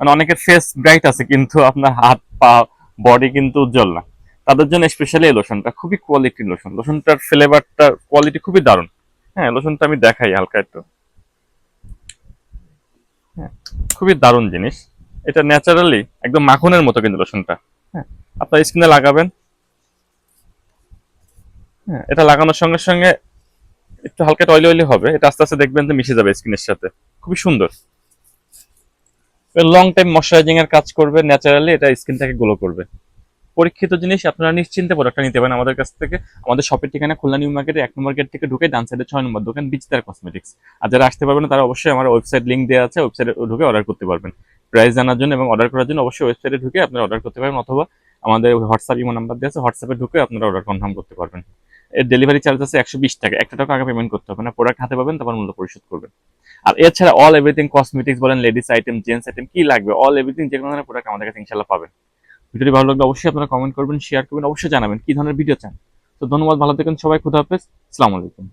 মানে অনেকের face bright আছে, কিন্তু আপনার হাত, পা বডি কিন্তু উজ্জ্বল না। তাদের জন্য স্পেশালি এই লোশনটা খুবই কোয়ালিটির লোশন লোশনটার ফ্লেভারটার কোয়ালিটি খুবই দারুণ। হ্যাঁ লোশনটা আমি দেখাই হালকা একটু। হ্যাঁ খুবই দারুণ জিনিস। এটা ন্যাচারালি একদম মাখনের মতো কিন্তু লোশনটা হ্যাঁ আপনার স্কিনে লাগাবেন। হ্যাঁ এটা লাগানোর সঙ্গে সঙ্গে একটু হালকা অয়েলি অয়েলি হবে। এটা আস্তে আস্তে দেখবেন যে মিশে যাবে স্কিনের সাথে। খুবই সুন্দর। লং টাইম ময়শ্চারাইজিং এর কাজ করবে ন্যাচারালি এটা স্কিনটাকে গ্লো করবে। পরীক্ষিত জিনিস আপনারা নিশ্চিন্তে প্রোডাক্টটা নিতে পারেন আমাদের কাছ থেকে। আমাদের শপের ঠিকানা খুলনা নিউ মার্কেটে এক নম্বর গেট থেকে ঢুকে ডান সাইডে ছয় নম্বর দোকান বিচিতার কসমেটিক্স আর যারা আসতে পারবেন তারা অবশ্যই আমার ওয়েবসাইট লিঙ্ক দেওয়া আছে ওয়েবসাইটে ঢুকে অর্ডার করতে পারবেন। প্রাইস জানার জন্য এবং অর্ডার করার জন্য অবশ্যই ওয়েবসাইটে ঢুকে আপনারা অর্ডার করতে পারবেন, অথবা আমাদের হোয়াটসঅ্যাপ ইমো নাম্বার দেওয়া আছে হোয়াটসঅ্যাপে ঢুকে আপনারা অর্ডার কনফার্ম করতে পারবেন। এর ডেলিভারি চার্জ আছে একশো বিশ টাকা। একটা টাকা আগে পেমেন্ট করতে হবে না। প্রোডাক্ট হাতে পাবেন, তারপর মূল্য পরিশোধ করবেন। আর এছাড়া অল এভরিথিং কসমেটিক্স বলেন লেডিস আইটেম জেন্টস আইটেম কি লাগবে? অল এভরিথিং যে কোনো ধরনের প্রোডাক্ট আমাদের কাছে ইনশাল্লাহ পাবেন। ভিডিওটি ভালো লাগলে অবশ্যই আপনারা কমেন্ট করবেন শেয়ার করবেন, অবশ্যই জানাবেন কি ধরনের ভিডিও চান। তো ধন্যবাদ, ভালো থাকেন সবাই, খুদা হাফেজ, আসসালামু আলাইকুম।